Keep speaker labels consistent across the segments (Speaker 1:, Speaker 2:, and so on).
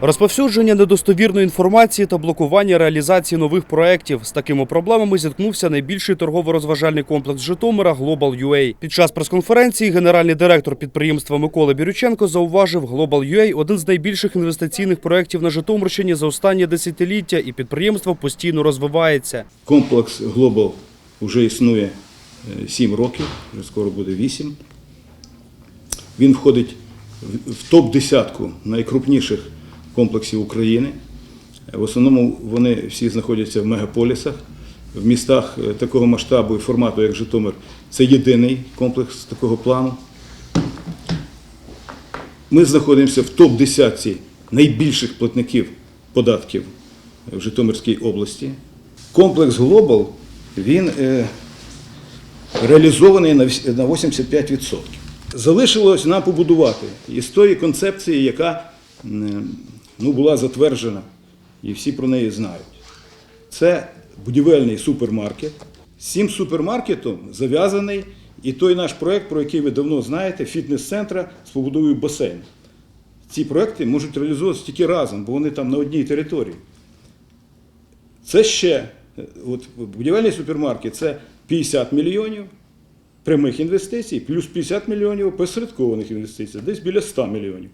Speaker 1: Розповсюдження недостовірної інформації та блокування реалізації нових проєктів. З такими проблемами зіткнувся найбільший торгово-розважальний комплекс Житомира Global UA. Під час прес-конференції генеральний директор підприємства Микола Бірюченко зауважив, Global UA – один з найбільших інвестиційних проєктів на Житомирщині за останні десятиліття, і підприємство постійно розвивається.
Speaker 2: Комплекс Global вже існує 7 років, вже скоро буде 8. Він входить в- в топ-десятку найкрупніших комплексів України. В основному вони всі знаходяться в мегаполісах, в містах е, такого масштабу і формату, як Житомир. Це єдиний комплекс такого плану. Ми знаходимося в топ-10 найбільших платників податків в Житомирській області. Комплекс Global він е, реалізований на 85%. Залишилось нам побудувати із тої концепції, яка ну, була затверджена, і всі про неї знають. Це будівельний супермаркет. З цим супермаркетом зав'язаний і той наш проєкт, про який ви давно знаєте, фітнес-центра з побудовою басейну. Ці проекти можуть реалізовуватися тільки разом, бо вони там на одній території. Це ще от, будівельний супермаркет це 50 мільйонів прямих інвестицій, плюс 50 мільйонів посередкованих інвестицій, десь біля 100 мільйонів.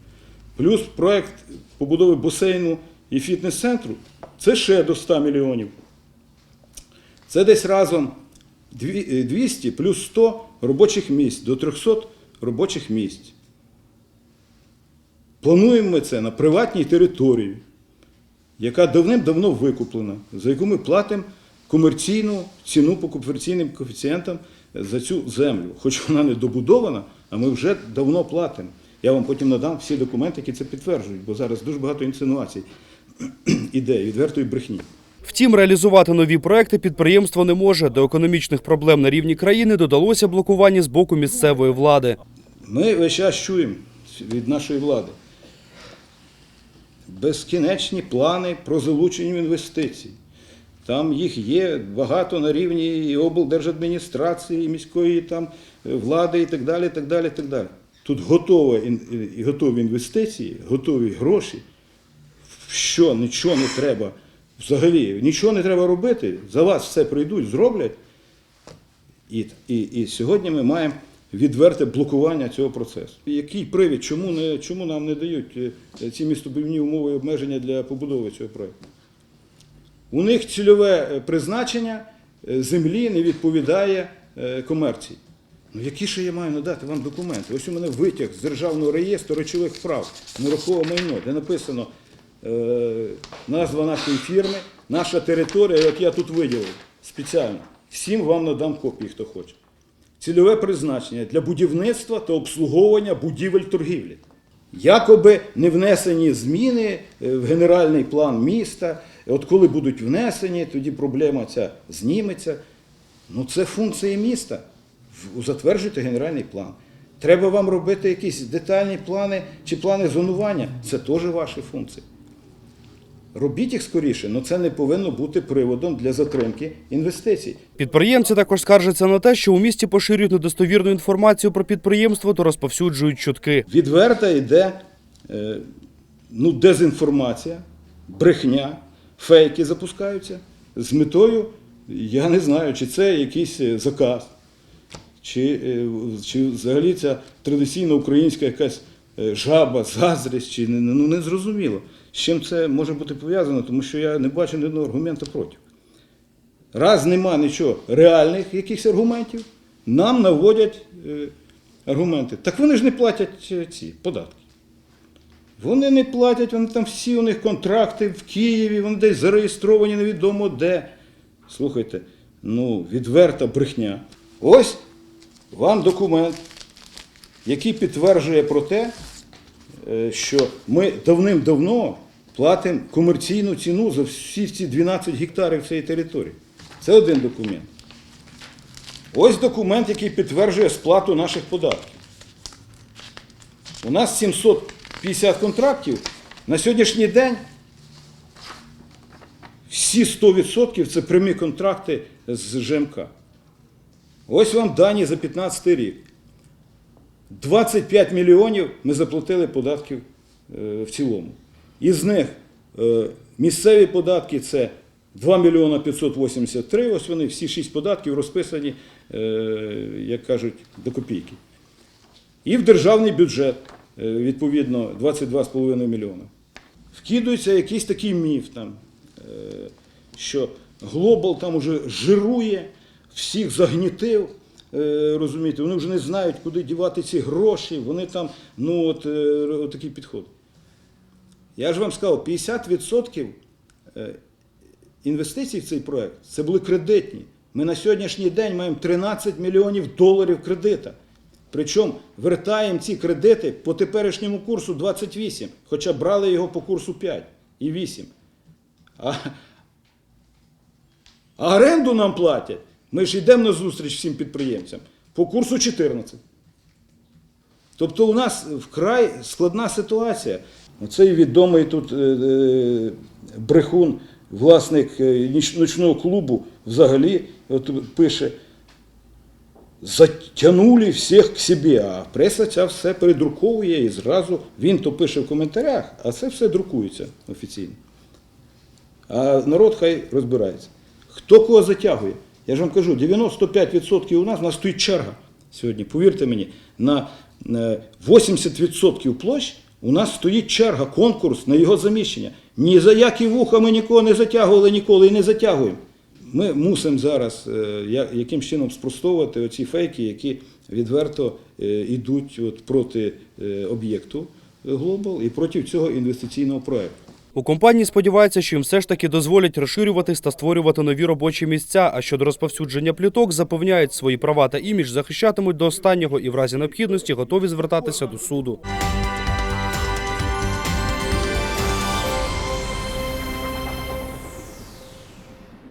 Speaker 2: Плюс проект побудови басейну і фітнес-центру це ще до 100 мільйонів. Це десь разом е, 200 плюс 100 робочих місць, до 300 робочих місць. Плануємо ми це на приватній території, яка давним-давно викуплена, за яку ми платимо комерційну ціну по комерційним коефіцієнтам за цю землю. Хоч вона не добудована, а ми вже давно платимо. Я вам потім надам всі документи, які це підтверджують, бо зараз дуже багато інсинуацій, ідей, відвертої брехні.
Speaker 1: Втім, реалізувати нові проекти підприємство не може. До економічних проблем на рівні країни додалося блокування з боку місцевої влади.
Speaker 2: Ми весь час чуємо від нашої влади безкінечні плани про залучення інвестицій. Там їх є багато на рівні і облдержадміністрації, і міської там е, влади і так далі. так далі, так далі. Тут готова, і готові інвестиції, готові гроші. Що нічого не треба взагалі, нічого не треба робити. За вас все прийдуть, зроблять. І, і, і сьогодні ми маємо відверте блокування цього процесу. Який привід, чому, не, чому нам не дають е, ці містобудівні умови і обмеження для побудови цього проєкту? У них цільове е, призначення е, землі не відповідає комерції. Ну які ще я маю надати вам документи? Ось у мене витяг з Державного реєстру речових прав, нерухоме майно, де написано е, назва нашої фірми, наша територія, як я тут виділив спеціально. Всім вам надам копії, хто хоче. Цільове призначення для будівництва та обслуговування будівель торгівлі. Якоби не внесені зміни е, в генеральний план міста. От коли будуть внесені, тоді проблема ця зніметься. Ну це функції міста. Затверджуйте генеральний план. Треба вам робити якісь детальні плани чи плани зонування. Це теж ваші функції. Робіть їх скоріше, але це не повинно бути приводом для затримки інвестицій.
Speaker 1: Підприємці також скаржаться на те, що у місті поширюють недостовірну інформацію про підприємство та розповсюджують чутки.
Speaker 2: Відверта йде е, ну, дезінформація, брехня, фейки запускаються з метою, я не знаю, чи це якийсь е, заказ, чи, е, чи взагалі ця традиційна українська якась е, жаба, заздрість, чи ну, не зрозуміло. З чим це може бути пов'язано, тому що я не бачу ні одного аргументу проти. Раз нема нічого реальних якихось аргументів, нам наводять е, аргументи. Так вони ж не платять ці податки. Вони не платять, вони там всі у них контракти в Києві, вони десь зареєстровані невідомо де. Слухайте, ну, відверта брехня. Ось вам документ, який підтверджує про те, е, що ми давним-давно платимо комерційну ціну за всі ці 12 гектарів цієї території. Це один документ. Ось документ, який підтверджує сплату наших податків. У нас 750 контрактів. На сьогоднішній день всі 100% це прямі контракти з ЖМК. Ось вам дані за 15 рік. 25 мільйонів ми заплатили податків е, в цілому. Із них е, місцеві податки це 2 мільйона 583, ось вони всі шість податків розписані, е, як кажуть, до копійки. І в державний бюджет, відповідно, 22,5 мільйона. Вкидується якийсь такий міф, там, що Глобал там уже жирує, всіх загнітив. е, Розумієте, вони вже не знають, куди дівати ці гроші. Вони там, ну от, е, от такий підход. Я ж вам сказав, 50% е, інвестицій в цей проект це були кредитні. Ми на сьогоднішній день маємо 13 мільйонів доларів кредита. Причому вертаємо ці кредити по теперішньому курсу 28, хоча брали його по курсу 5 і 8. А, а оренду нам платять. Ми ж йдемо на зустріч всім підприємцям по курсу 14. Тобто у нас вкрай складна ситуація. Оцей відомий тут е, е, брехун, власник е, ніч- ночного клубу, взагалі от, пише, затягнули всіх к себе, а преса ця все передруковує і зразу він то пише в коментарях, а це все друкується офіційно. А народ хай розбирається. Хто кого затягує? Я ж вам кажу, 95% у нас, у нас стоїть черга сьогодні. Повірте мені, на е, 80% площ у нас стоїть черга, конкурс на його заміщення. Ні за які вуха ми нікого не затягували ніколи і не затягуємо. Ми мусимо зараз е, яким чином спростовувати оці фейки, які відверто е, йдуть от проти е, об'єкту Global і проти цього інвестиційного проекту.
Speaker 1: У компанії сподіваються, що їм все ж таки дозволять розширюватись та створювати нові робочі місця. А щодо розповсюдження пліток, запевняють свої права та імідж захищатимуть до останнього і в разі необхідності готові звертатися до суду.